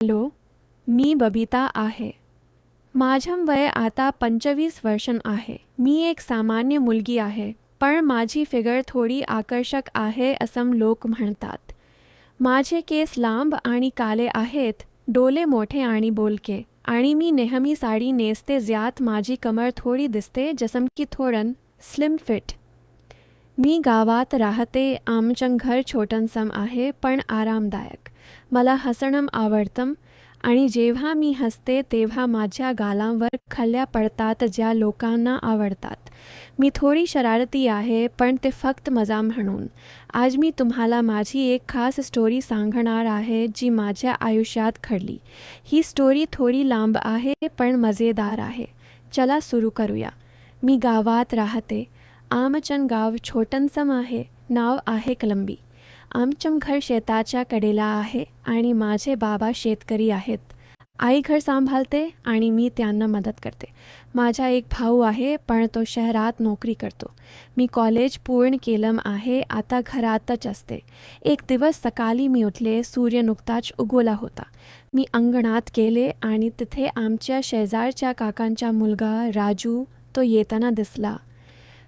Hello मी बबिता आहे. माझं वय आता पंचवीस वर्षं आहे. मी एक सामान्य मुलगी आहे, पण माझी फिगर थोडी आकर्षक आहे असं लोक म्हणतात. माझे केस लांब आणि काले आहेत, डोले मोठे आणि बोलके, आणि मी नेहमी साडी नेसते ज्यात माझी कमर थोडी दिसते जसं की थोडं स्लिम फिट मी गावात राहते आमचं घर छोटंसम आहे पण आरामदायक. मला हसणं आवडतं आणि जेव्हा मी हसते तेव्हा माझ्या गालांवर खल्ल्या पडतात ज्या लोकांना आवडतात. मी थोडी शरारती आहे पण ते फक्त मजा म्हणून. आज मी तुम्हाला माझी एक खास स्टोरी सांगणार आहे जी माझ्या आयुष्यात घडली. ही स्टोरी थोडी लांब आहे पण मजेदार आहे. चला सुरू करूया. मी गावात राहते आमचं गाव छोटंसं आहे नाव आहे कलंबी. आमचं घर शेताच्या कडेला आहे आणि माझे बाबा शेतकरी आहेत. आई घर सांभाळते आणि मी त्यांना मदत करते. माझा एक भाऊ आहे पण तो शहरात नोकरी करतो. मी कॉलेज पूर्ण केलं आहे आता घरातच असते. एक दिवस सकाळी मी उठले सूर्य नुकताच उगवला होता. मी अंगणात गेले आणि तिथे आमच्या शेजारच्या काकांचा मुलगा राजू तो येताना दिसला.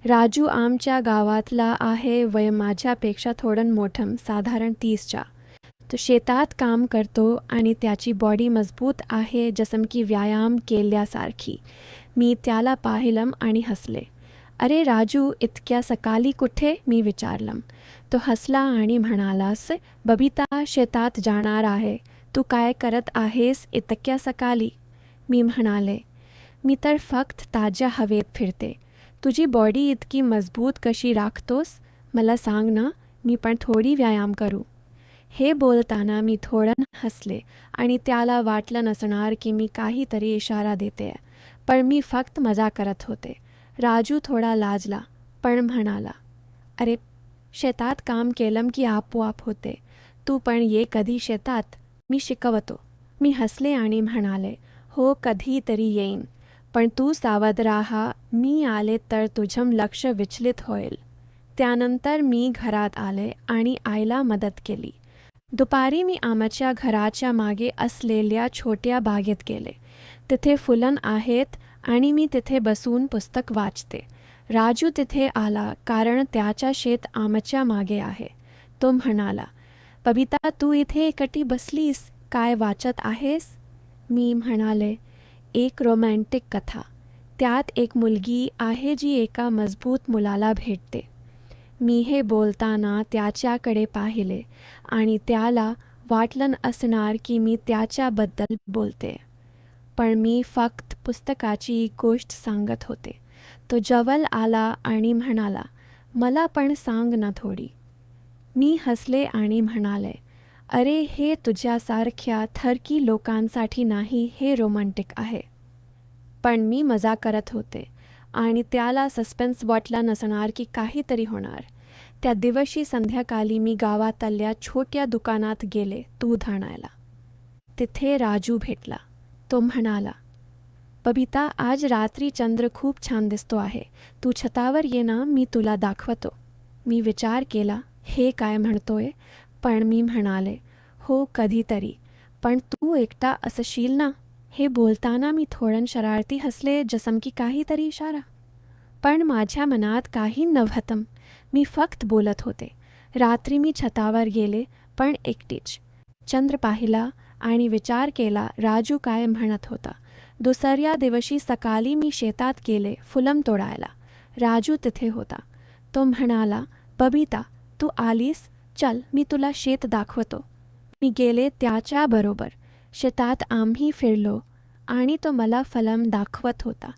राजू आमच्या गावातला आहे वय माझ्यापेक्षा थोडं मोठं साधारण तीसच्या. तो शेतात काम करतो आणि त्याची बॉडी मजबूत आहे जसं की व्यायाम केल्यासारखी. मी त्याला पाहिलं आणि हसले. अरे राजू इतक्या सकाळी कुठे? मी विचारलं. तो हसला आणि म्हणालास बबिता शेतात जाणार आहे. तू काय करत आहेस इतक्या सकाळी? मी म्हणाले मी तर फक्त ताज्या हवेत फिरते. तुझी बॉडी इतकी मजबूत कशी राखतोस? मला सांग ना मी पण थोडी व्यायाम करू. हे बोलताना मी थोडं हसले आणि त्याला वाटलं नसणार की मी काहीतरी इशारा देते. पण मी फक्त मजा करत होते. राजू थोडा लाजला पण म्हणाला अरे शेतात काम केलं की आपोआप होते. तू पण ये कधी शेतात? मी शिकवतो. मी हसले आणि म्हणाले हो कधीतरी येईन. पण तू सावध राहा मी आले तर तुझं लक्ष विचलित होईल. त्यानंतर मी घरात आले आणि आईला मदत केली. दुपारी मी आमच्या घराच्या मागे असलेल्या छोट्या बागेत गेले. तिथे फुलं आहेत आणि मी तिथे बसून पुस्तक वाचते. राजू तिथे आला कारण त्याच्या शेत आमच्या मागे आहे. तो म्हणाला बबिता तू इथे एकटी बसलीस? काय वाचत आहेस? मी म्हणाले एक रोमॅन्टिक कथा. त्यात एक मुलगी आहे जी एका मजबूत मुलाला भेटते. मी हे बोलताना त्याच्याकडे पाहिले आणि त्याला वाटलं असणार की मी त्याच्याबद्दल बोलते. पण मी फक्त पुस्तकाची गोष्ट सांगत होते. तो जवळ आला आणि म्हणाला मला पण सांग ना थोडी. मी हसले आणि म्हणाले अरे, हे तुझ्यासारख्या थरकी लोकांसाठी नाही, हे रोमॅन्टिक आहे. पण मी मज़ा करत होते आणि त्याला सस्पेन्स वाटला नसणार की काहीतरी होणार. त्या दिवशी संध्याकाळी मी गावातल्या छोट्या दुकानात गेले दूध आणायला. तिथे राजू भेटला. तो म्हणाला, बबिता, आज रात्री चंद्र खूप छान दिसतो आहे. तू छतावर ये ना, मी तुला दाखवतो. मी विचार केला, हे काय म्हणतोय? पण मी म्हणाले हो कधीतरी. पण तू एकटा असशील ना. हे बोलताना मी थोडं शरारती हसले जसम की काहीतरी इशारा. पण माझ्या मनात काही नव्हतं. मी फक्त बोलत होते. रात्री मी छतावर गेले पण एकटीच. चंद्र पाहिला आणि विचार केला राजू काय म्हणत होता. दुसऱ्या दिवशी सकाळी मी शेतात गेले फुलम तोडायला. राजू तिथे होता. तो म्हणाला बबिता तू आलीस? चल मी तुला शेत दाखवतो. मी गेले त्याच्याबरोबर शेतात आम्ही फिरलो आणि तो मला फलम दाखवत होता.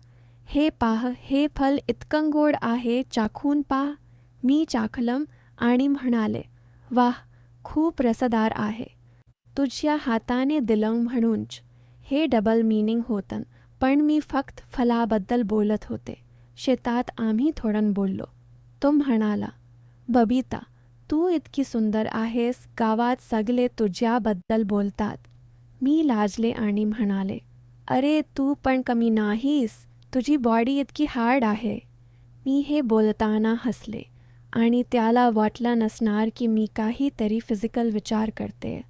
हे पाह हे फल इतकं गोड आहे चाखून पाह. मी चाखलम आणि म्हणाले वाह खूप रसदार आहे. तुझ्या हाताने दिलं म्हणूनच हे डबल मीनिंग होतं पण मी फक्त फलाबद्दल बोलत होते. शेतात आम्ही थोडं बोललो. तो म्हणाला बबिता तू इतकी सुंदर आहेस गावात सगळे तुझ्याबद्दल बोलतात. मी लाजले आणि म्हणाले अरे तू पण कमी नाहीस. तुझी बॉडी इतकी हार्ड आहे. मी हे बोलताना हसले आणि त्याला वाटलं नसणार की मी काहीतरी फिजिकल विचार करते.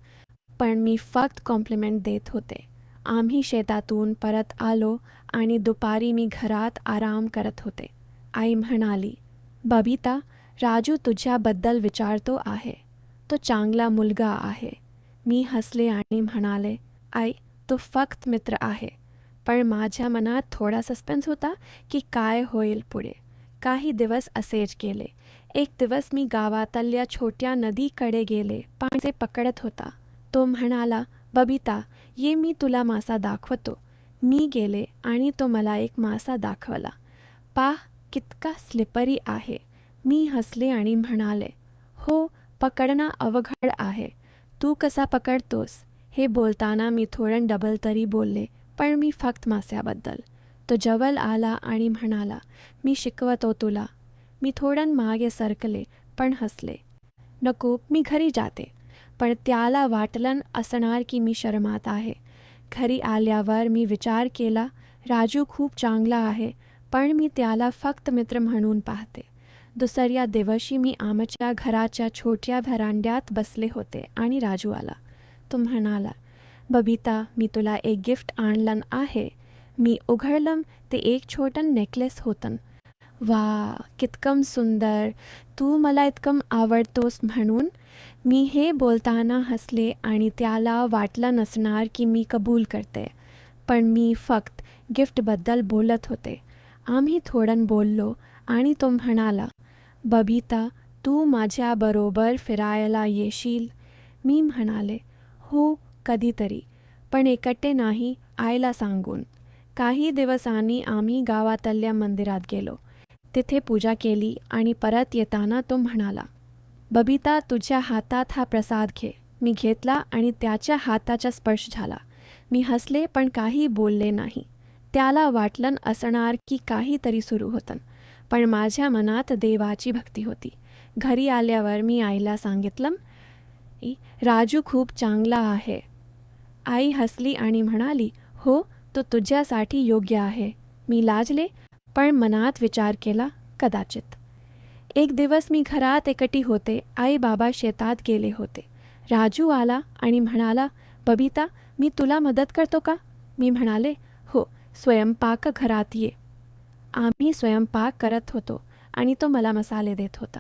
पण मी फक्त कॉम्प्लिमेंट देत होते. आम्ही शेतातून परत आलो आणि दुपारी मी घरात आराम करत होते. आई म्हणाली बबिता राजू तुझ्याबद्दल विचारतो आहे. तो चांगला मुलगा आहे. मी हसले आणि म्हणाले आई तो फक्त मित्र आहे. पण माझ्या मनात थोडा सस्पेन्स होता की काय होईल पुढे. काही दिवस असेच गेले. एक दिवस मी गावातल्या छोट्या नदीकडे गेले. पाण्याचे पकडत होता. तो म्हणाला बबिता ये मी तुला मासा दाखवतो. मी गेले आणि तो मला एक मासा दाखवला. पाह कितका स्लिपरी आहे. मी हसले आणि म्हणाले हो पकडणं अवघड आहे. तू कसा पकडतोस? हे बोलताना मी थोडं डबल तरी बोलले पण मी फक्त मास्याबद्दल. तो जवळ आला आणि म्हणाला मी शिकवतो तुला. मी थोडं मागे सरकले पण हसले. नको मी घरी जाते. पण त्याला वाटलं असणार की मी शरमात आहे. घरी आल्यावर मी विचार केला राजू खूप चांगला आहे पण मी त्याला फक्त मित्र म्हणून पाहते. दुसऱ्या दिवशी मी आमच्या घराच्या छोट्या व्हरांड्यात बसले होते आणि राजू आला. तो म्हणाला बबिता मी तुला एक गिफ्ट आणलं आहे. मी उघडलं ते एक छोटं नेकलेस होतं. वा कितकम सुंदर. तू मला इतकम आवडतोस म्हणून? मी हे बोलताना हसले आणि त्याला वाटलं नसणार की मी कबूल करते. पण मी फक्त गिफ्टबद्दल बोलत होते. आम्ही थोडं बोललो आणि तो म्हणाला बबिता तू माझ्याबरोबर फिरायला येशील? मी म्हणाले हो कधीतरी. पण एकटे नाही आईला सांगून. काही दिवसांनी आम्ही गावातल्या मंदिरात गेलो. तिथे पूजा केली आणि परत येताना तो म्हणाला बबिता तुझ्या हातात हा प्रसाद घे. मी घेतला आणि त्याच्या हाताचा स्पर्श झाला. मी हसले पण काही बोलले नाही. त्याला वाटलं असणार की काहीतरी सुरू होतं. पण माझ्या मनात देवाची भक्ती होती. घरी आल्यावर मी आईला सांगितलं राजू खूप चांगला आहे. आई हसली आणि म्हणाली हो तो तुझ्यासाठी योग्य आहे. मी लाजले पण मनात विचार केला कदाचित. एक दिवस मी घरात एकटी होते आई बाबा शेतात गेले होते. राजू आला आणि म्हणाला बबिता मी तुला मदत करतो का? मी म्हणाले हो स्वयंपाक घरात ये. आम्ही स्वयंपाक करत होतो आणि तो मला मसाले देत होता.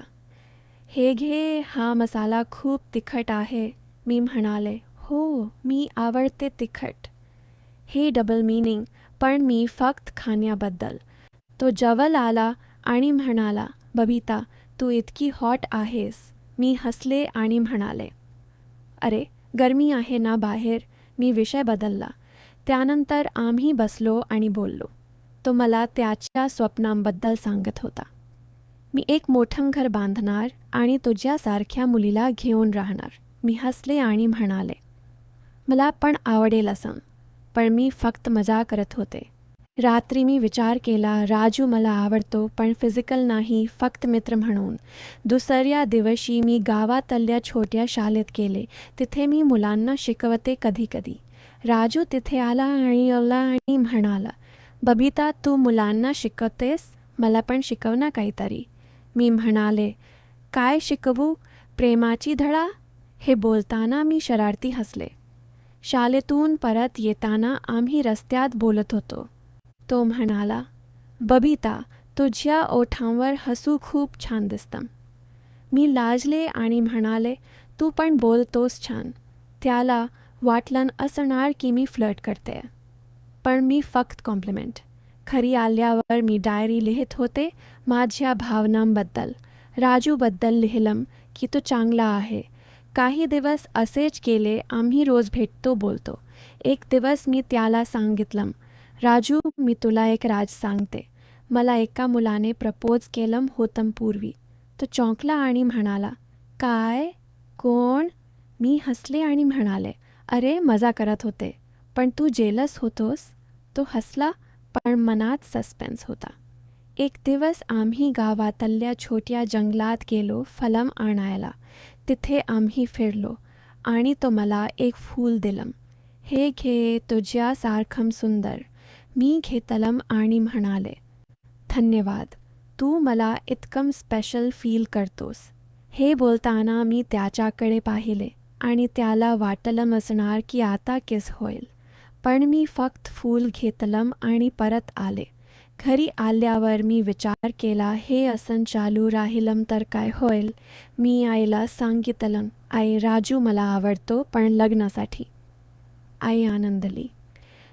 हे घे, हा मसाला खूप तिखट आहे, मी म्हणाले. हो, मी आवडते तिखट. हे डबल मीनिंग पण मी फक्त खाण्याबद्दल. तो जवळ आला आणि म्हणाला, बबिता, तू इतकी हॉट आहेस. मी हसले आणि म्हणाले, अरे, गर्मी आहे ना बाहेर? मी विषय बदलला. त्यानंतर आम्ही बसलो आणि बोललो. तो मला त्याच्या स्वप्नांबद्दल सांगत होता. मी एक मोठं घर बांधणार आणि तुझ्यासारख्या मुलीला घेऊन राहणार. मी हसले आणि म्हणाले मला पण आवडेल असं. पण मी फक्त मजा करत होते. रात्री मी विचार केला राजू मला आवडतो पण फिजिकल नाही फक्त मित्र म्हणून. दुसऱ्या दिवशी मी गावातल्या छोट्या शाळेत गेले. तिथे मी मुलांना शिकवते कधी कधी राजू तिथे आला आणि आला आणि म्हणाला बबिता तू मुलांना शिकवतेस मला पण शिकव ना काहीतरी. मी म्हणाले काय शिकवू? प्रेमाची धडा? हे बोलताना मी शरारती हसले. शाळेतून परत येताना आम्ही रस्त्यात बोलत होतो. तो म्हणाला बबिता तुझ्या ओठांवर हसू खूप छान दिसतं. मी लाजले आणि म्हणाले तू पण बोलतोस छान. त्याला वाटलं असणार की मी फ्लर्ट करते. पण मी फक्त कॉम्प्लिमेंट. खरी आल्यावर मी डायरी लिहित होते माझ्या भावनांबद्दल. राजूबद्दल लिहिलं की तो चांगला आहे. काही दिवस असेच गेले आम्ही रोज भेटतो बोलतो. एक दिवस मी त्याला सांगितलं राजू मी तुला एक राज सांगते. मला एका मुलाने प्रपोज केलं होतं पूर्वी. तो चौंकला आणि म्हणाला काय? कोण? मी हसले आणि म्हणाले अरे मजा करत होते. पण तू जेलस होतोस? तो हसला पण मनात सस्पेन्स होता। एक दिवस आम्ही गावातल्या छोट्या जंगलात गेलो फलम आणायला. तिथे आम्ही फिरलो आणि तो मला एक फूल दिलं. हे घे तुझ्यासारखं सुंदर. मी घेतलम आणि म्हणाले धन्यवाद. तू मला इतकं स्पेशल फील करतोस हे बोलताना मी त्याच्याकडे पाहिले आणि त्याला वाटलं असणार की आता किस होईल. पण मी फक्त फूल घेतलं आणि परत आले. घरी आल्यावर मी विचार केला हे असं चालू राहिलं तर काय होईल मी आईला सांगितलं आई राजू मला आवडतो पण लग्नासाठी आई आनंदली.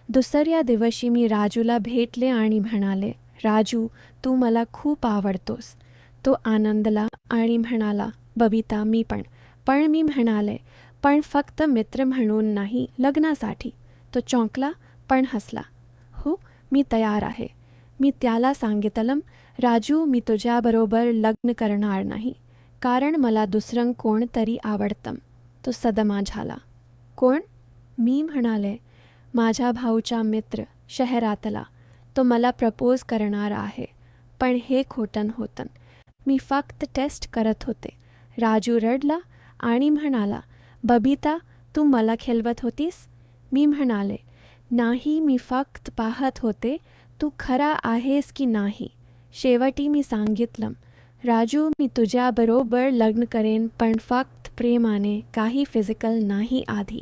दुसऱ्या दिवशी मी राजूला भेटले आणि म्हणाले राजू तू मला खूप आवडतोस तो आनंदला आणि म्हणाला बबिता मी पण पण मी म्हणाले पण फक्त मित्र म्हणून नाही लग्नासाठी. तो चौंकला पण हसला. हो मी तयार आहे. मी त्याला सांगितलं राजू मी तुझ्याबरोबर लग्न करणार नाही. कारण मला दुसरं कोणतरी आवडतं. तो सदमा झाला. कोण? मी म्हणाले माझ्या भाऊचा मित्र शहरातला. तो मला प्रपोज करणार आहे. पण हे खोटन होतं मी फक्त टेस्ट करत होते. राजू रडला आणि म्हणाला बबिता तू मला खेळवत होतीस? मी म्हणाले नाही मी फक्त पाहत होते. तू खरा आहेस की नाही? शेवटी मी सांगितलं राजू मी तुझ्याबरोबर लग्न करेन पण फक्त प्रेमाने काही फिजिकल नाही आधी.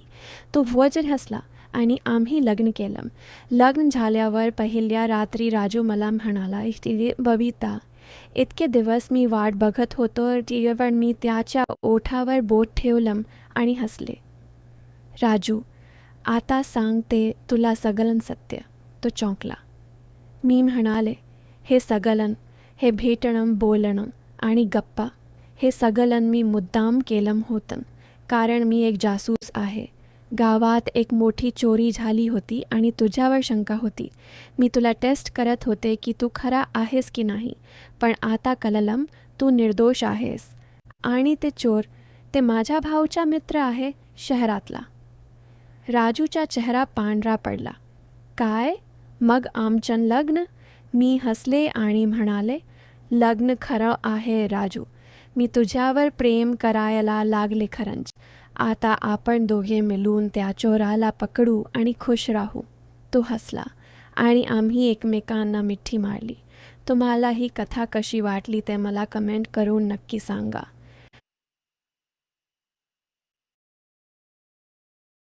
तो वजन हसला आणि आम्ही लग्न केलं. लग्न झाल्यावर पहिल्या रात्री राजू मला म्हणाला "इथे बबिता इतके दिवस मी वाट बघत होतो जेवण मी त्याच्या ओठावर बोट ठेवलं आणि हसले. राजू आता सांगते तुला सगलन सत्य. तो चौंकला. मी म्हणाले हे सगलन हे भेटणं बोलणं आणि गप्पा हे सगलन मी मुद्दाम केलं होतं कारण मी एक जासूस आहे. गावात एक मोठी चोरी झाली होती आणि तुझ्यावर शंका होती. मी तुला टेस्ट करत होते की तू खरा आहेस की नाही पण आता कललम तू निर्दोष आहेस. आणि ते चोर ते माझ्या भाऊचा मित्र आहे शहरातला. राजूचा चेहरा पांढरा पडला. काय? मग आमचन लग्न? मी हसले आणि म्हणाले लग्न खरं आहे राजू. मी तुझ्यावर प्रेम करायला लागले खरंच. आता आपण दोघे मिळून त्या चोराला पकडू आणि खुश राहू. तो हसला आणि आम्ही एकमेकांना मिठी मारली. तुम्हाला ही कथा कशी वाटली ते मला कमेंट करून नक्की सांगा.